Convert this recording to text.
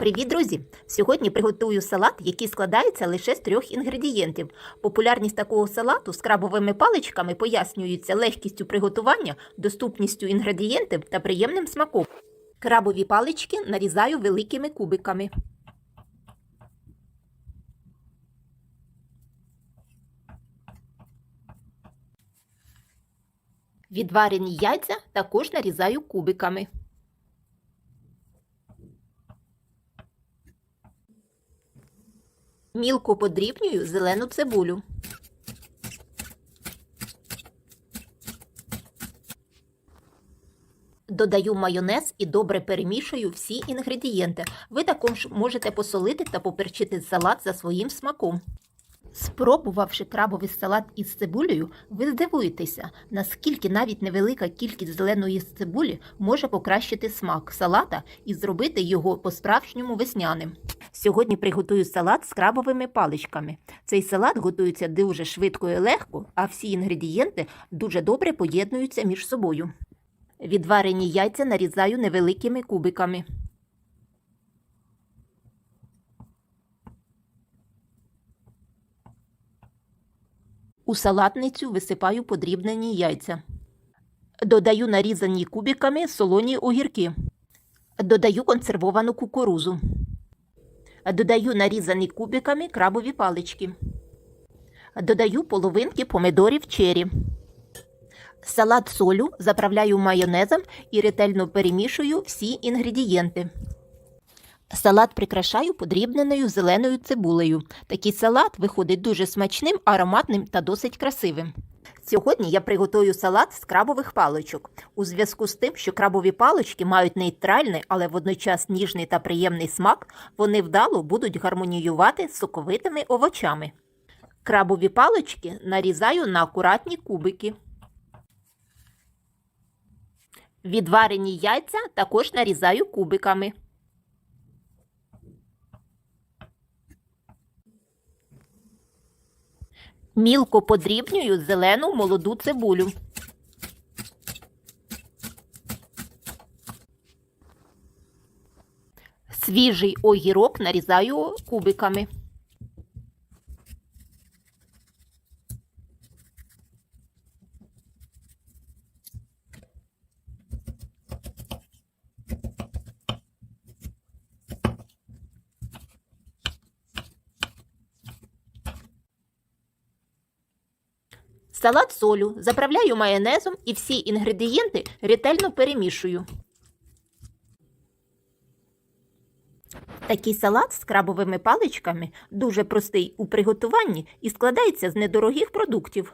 Привіт, друзі! Сьогодні приготую салат, який складається лише з трьох інгредієнтів. Популярність такого салату з крабовими паличками пояснюється легкістю приготування, доступністю інгредієнтів та приємним смаком. Крабові палички нарізаю великими кубиками. Відварені яйця також нарізаю кубиками. Мілко подрібнюю зелену цибулю. Додаю майонез і добре перемішую всі інгредієнти. Ви також можете посолити та поперчити салат за своїм смаком. Спробувавши крабовий салат із цибулею, ви здивуєтеся, наскільки навіть невелика кількість зеленої цибулі може покращити смак салата і зробити його по-справжньому весняним. Сьогодні приготую салат з крабовими паличками. Цей салат готується дуже швидко і легко, а всі інгредієнти дуже добре поєднуються між собою. Відварені яйця нарізаю невеликими кубиками. У салатницю висипаю подрібнені яйця. Додаю нарізані кубиками солоні огірки. Додаю консервовану кукурузу. Додаю нарізані кубиками крабові палички. Додаю половинки помидорів чері. Салат солю заправляю майонезом і ретельно перемішую всі інгредієнти. Салат прикрашаю подрібненою зеленою цибулею. Такий салат виходить дуже смачним, ароматним та досить красивим. Сьогодні я приготую салат з крабових паличок. У зв'язку з тим, що крабові палички мають нейтральний, але водночас ніжний та приємний смак, вони вдало будуть гармоніювати з соковитими овочами. Крабові палички нарізаю на акуратні кубики. Відварені яйця також нарізаю кубиками. Мілко подрібнюю зелену молоду цибулю. Свіжий огірок нарізаю кубиками. Салат солю заправляю майонезом і всі інгредієнти ретельно перемішую. Такий салат з крабовими паличками дуже простий у приготуванні і складається з недорогих продуктів.